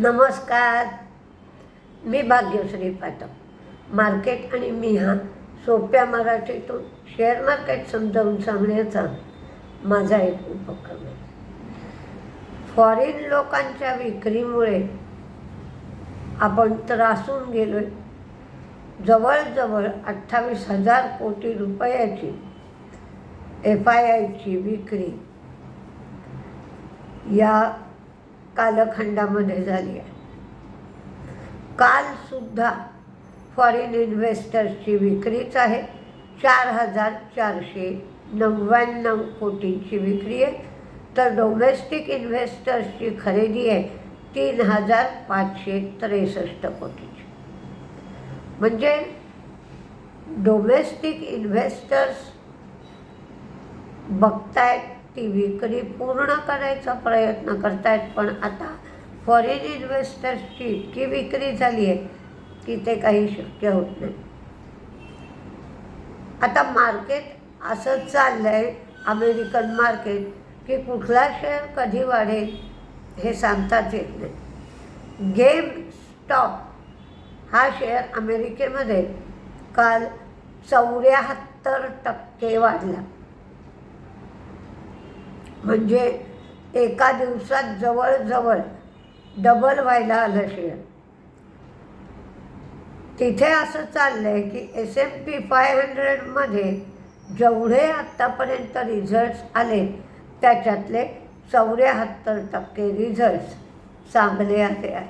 नमस्कार. मी भाग्यश्री पाठक. मार्केट आणि मी हा सोप्या मराठीतून शेअर मार्केट समजावून सांगण्याचा माझा एक उपक्रम आहे. फॉरेन लोकांच्या विक्रीमुळे आपण त्रासून गेलो आहे जवळजवळ अठ्ठावीस हजार कोटी रुपयाची एफ आय आयची विक्री या कालखंडामध्ये झाली आहे. कालसुद्धा फॉरेन इन्व्हेस्टर्सची विक्रीच आहे. चार हजार चारशे नव्याण्णव कोटींची विक्री आहे. तर डोमेस्टिक इन्व्हेस्टर्सची खरेदी आहे तीन हजार पाचशे त्रेसष्ट कोटीची. म्हणजे डोमेस्टिक इन्व्हेस्टर्स बघतायत ती विक्री पूर्ण करायचा प्रयत्न करतायत पण आता फॉरेन इन्व्हेस्टर्सची इतकी विक्री झाली आहे की ते काही शक्य होत नाही. आता मार्केट असं चाललं आहे अमेरिकन मार्केट की कुठला शेअर कधी वाढेल हे सांगताच येत नाही. गेम स्टॉप हा शेअर अमेरिकेमध्ये काल चौऱ्याहत्तर टक्के वाढला. म्हणजे एका दिवसात जवळजवळ डबल व्हायला आलं शेअर तिथे असं चाललं आहे की एस एम पी फाय हंड्रेडमध्ये जेवढे आत्तापर्यंत रिझल्ट्स आले त्याच्यातले चौऱ्याहत्तर टक्के रिझल्ट्स चांगले आले आहेत.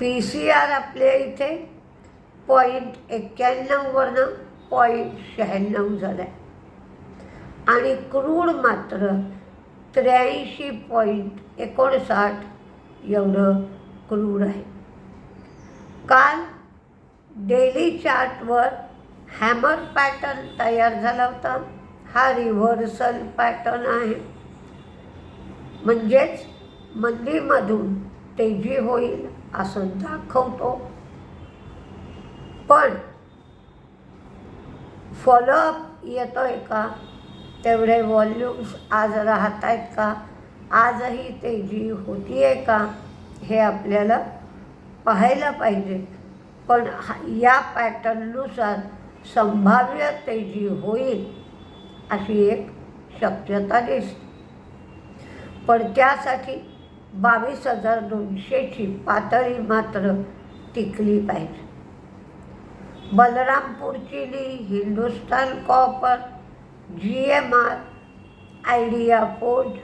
पी सी आर आपल्या इथे पॉईंट एक्क्याण्णववरनं पॉईंट शहाण्णव झालं आहे आणि क्रूड मात्र त्र्याऐंशी पॉईंट एकोणसाठ एवढं क्रूड आहे. काल डेली चार्टवर हॅमर पॅटर्न तयार झाला होता. हा रिव्हर्सल पॅटर्न आहे. म्हणजेच मंदीमधून तेजी होईल असं दाखवतो. पण फॉलोअप येतो आहे का? तेवढे व्हॉल्यूम्स आज राहत आहेत का? आजही तेजी होती आहे का? हे आपल्याला पाहायला पाहिजे. पण या पॅटर्ननुसार संभाव्य तेजी होईल अशी एक शक्यता दिसते. पण त्यासाठी बावीस हजार दोनशेची पातळी मात्र टिकली पाहिजे. Balrampur Chini Hindustan copper G M R idea forge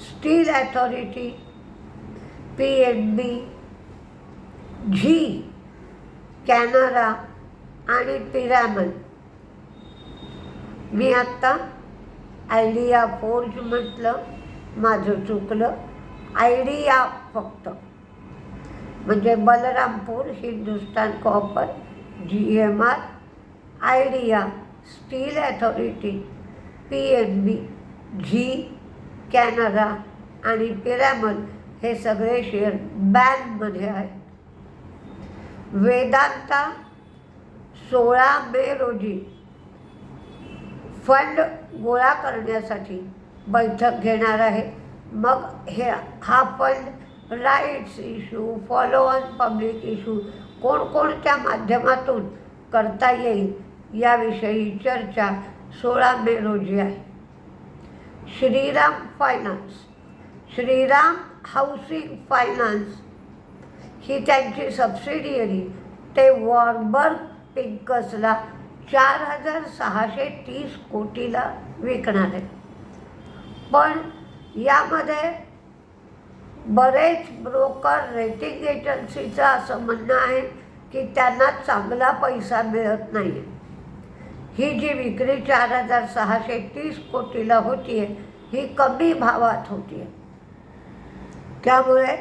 steel authority P N B Zee Canara आणि पिरामल. मी आत्ता आयडिया फोर्ज म्हटलं माझं चुकलं. आयडिया फक्त. म्हणजे Balrampur Hindustan copper G M R idea steel authority P N B Zee Canara आणि पिरॅमल हे सगळे शेअर बॅनमध्ये आहेत. वेदांता सोळा मे रोजी फंड गोळा करण्यासाठी बैठक घेणार आहे. मग हे हा fund rights issue follow on public issue कोणकोणत्या माध्यमातून करता येईल याविषयी चर्चा सोळा मे रोजी आहे. Shriram finance. Shriram housing finance ही त्यांची सबसिडियरी ते वॉर्बर्ग पिंकसला चार हजार सहाशे तीस कोटीला विकणार आहे. पण यामध्ये बरेच ब्रोकर रेटिंग एजन्सीचं असं म्हणणं आहे की त्यांना चांगला पैसा मिळत नाही. ही जी विक्री चार हजार सहाशे तीस कोटीला होती आहे ही कमी भावात होती आहे त्यामुळे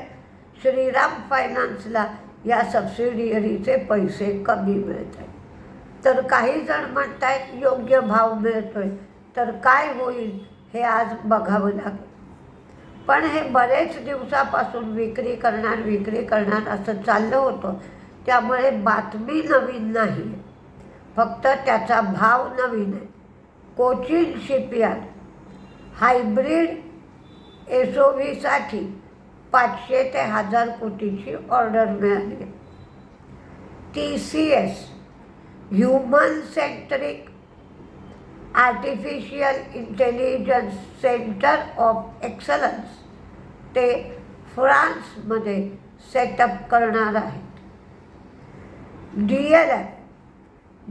श्रीराम फायनान्सला या सबसिडियरीचे पैसे कमी मिळत आहेत तर काही जण म्हणत आहेत योग्य भाव मिळतोय तर काय होईल हे आज बघावं लागेल. पण हे बरेच दिवसापासून विक्री करणार विक्री करणार असं चाललं होतं. त्यामुळे बातमी नवीन नाही. फक्त त्याचा भाव नवीन आहे. Cochin shipyard hybrid S O व्हीसाठी पाचशे ते हजार कोटीची ऑर्डर मिळाली. T C S human centric artificial intelligence centre of excellence ते फ्रान्समध्ये सेटअप करणार आहे. D L F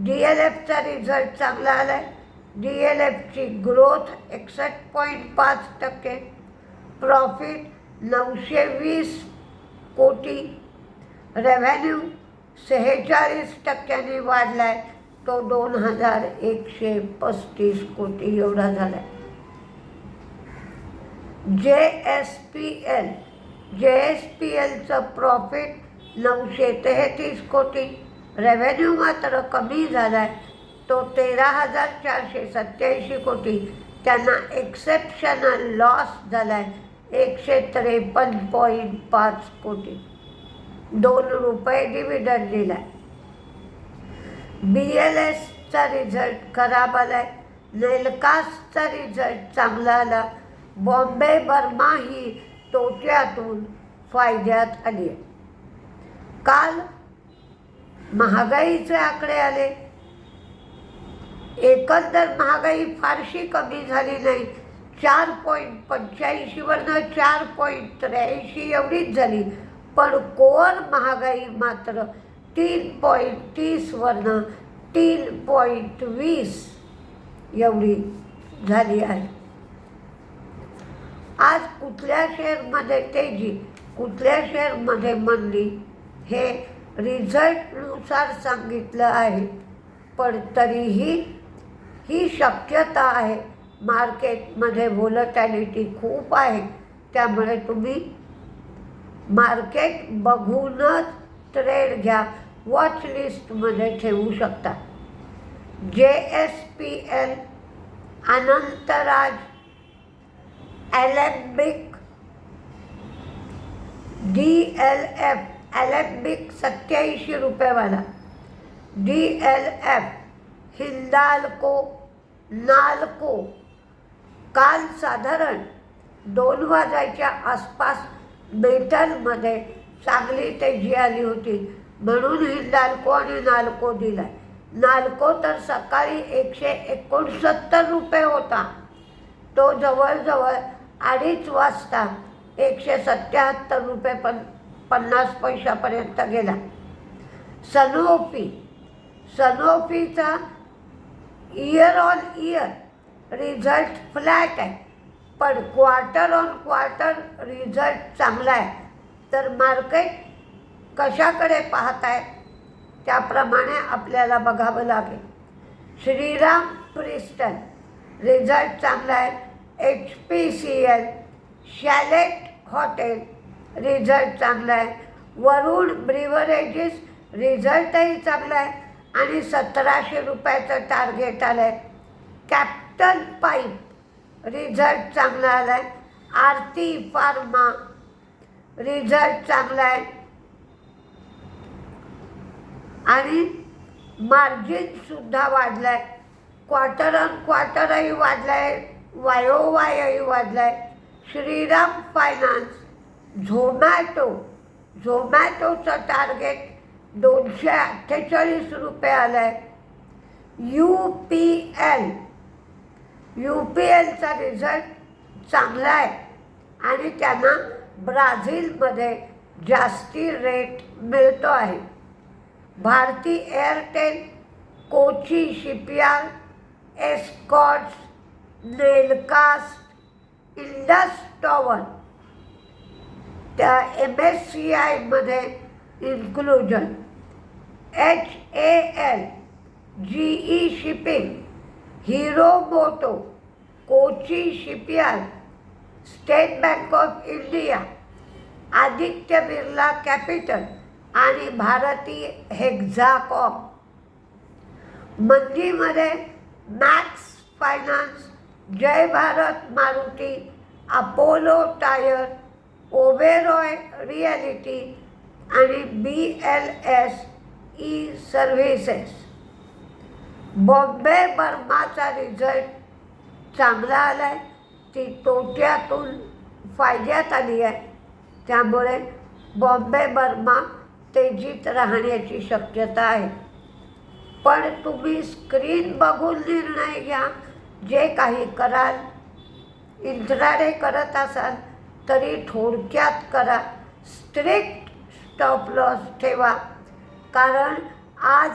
D L एफचा result चांगला आला आहे डी एल एफची ग्रोथ एकसष्ट पॉईंट पाच टक्के. प्रॉफिट नऊशे वीस कोटी. रेव्हेन्यू सेहेचाळीस टक्क्यांनी वाढला आहे तो दोन हजार एकशे पस्तीस कोटी एवढा झाला आहे J S P L J S P एलचं profit नऊशे तेहतीस कोटी. रेव्हेन्यू मात्र कमी झाला आहे तो तेरा हजार चारशे सत्याऐंशी कोटी त्यांना एक्सेप्शनल लॉस झाला आहे एकशे त्रेपन्न पॉईंट पाच कोटी. दोन रुपये डिव्हिडंड दिला आहे बी एल एसचा रिझल्ट खराब आला आहे नेलकास्टचा रिझल्ट चांगला आला. बॉम्बे बर्मा ही तोट्यातून फायद्यात आली आहे काल महागाईचे आकडे आले. एकंदर महागाई फारशी कमी झाली नाही. चार पॉईंट पंच्याऐंशीवरनं चार पॉईंट त्र्याऐंशी एवढीच झाली. पण कोर महागाई मात्र तीन पॉईंट तीसवरनं तीन पॉईंट वीस एवढी झाली आहे. आज कुठल्या शेअरमध्ये तेजी कुठल्या शेअरमध्ये मंदी हे रिझल्टनुसार सांगितलं आहे. पण तरीही ही शक्यता आहे. मार्केटमध्ये व्होलटॅलिटी खूप आहे. त्यामुळे तुम्ही मार्केट बघूनच ट्रेड घ्या. वॉच लिस्टमध्ये ठेवू शकता. J S P L Anantraj Alembic D L F Alembic सत्याऐंशी रुपयेवाला D L F Hindalco Nalco काल साधारण दोन वाजायच्या आसपास मेटलमध्ये चांगली तेजी आली होती. म्हणून हिंदाल्को आणि नाल्को दिलाय. नाल्को तर सकाळी एकशे एकोणसत्तर रुपये होता. तो जवळजवळ अडीच वाजता एकशे सत्याहत्तर रुपये पण पन्नास पैशापर्यंत गेला. Sanofi सनोफीचा year on year result flat आहे. पण क्वार्टर ऑन क्वार्टर रिझल्ट चांगला आहे. तर मार्केट कशाकडे पाहत आहे? त्याप्रमाणे आपल्याला बघावं लागेल. श्रीराम प्रिस्टन रिझल्ट चांगला आहे. H P C L Chalet hotel result चांगला आहे वरुण ब्रिव्हरेजेस रिझल्टही चांगला आहे आणि सतराशे रुपयाचं टार्गेट आलं आहे कॅप्टन पाईप रिझल्ट चांगला आला आहे आरती फार्मा रिझल्ट चांगला आहे आणि मार्जिनसुद्धा वाढलं आहे क्वार्टर ऑन क्वार्टरही वाढलं आहे वायोवायही वाढलं आहे श्रीराम फायनान्स झोमॅटो झोमॅटोचं टार्गेट दोनशे अठ्ठेचाळीस रुपये आलं आहे U P L U P एलचा result चांगला आहे. आणि त्यांना ब्राझीलमध्ये जास्ती रेट मिळतो आहे. Bharti Airtel Kochi shipyard Escorts Nelcast Indus tower त्या एम एस सी आयमध्ये inclusion H A L G E shipping Hero Moto Kochi shipyard State Bank of India Aditya Birla capital आणि Bharti Hexacom मंदीमध्ये Max finance Jai Bharat Maruti Apollo tyre Oberoi reality आणि B L S E services. Bombay बर्माचा result चांगला आला आहे ती तोट्यातून फायद्यात आली आहे. त्यामुळे बॉम्बे बर्मा तेजीत राहण्याची शक्यता आहे. पण तुम्ही स्क्रीन बघून निर्णय घ्या. जे काही कराल इंट्राडे करत असाल तरी थोडक्यात करा. स्ट्रिक्ट स्टॉप लॉस ठेवा. कारण आज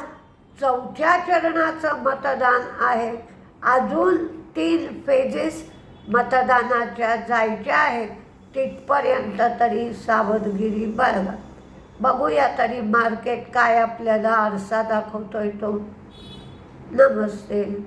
चौथ्या चरणाचं मतदान आहे. अजून तीन फेजेस मतदानाच्या जायच्या आहेत. तिथपर्यंत तरी सावधगिरी बाळगा. बघूया तरी मार्केट काय आपल्याला आरसा दाखवतोय तो. नमस्ते.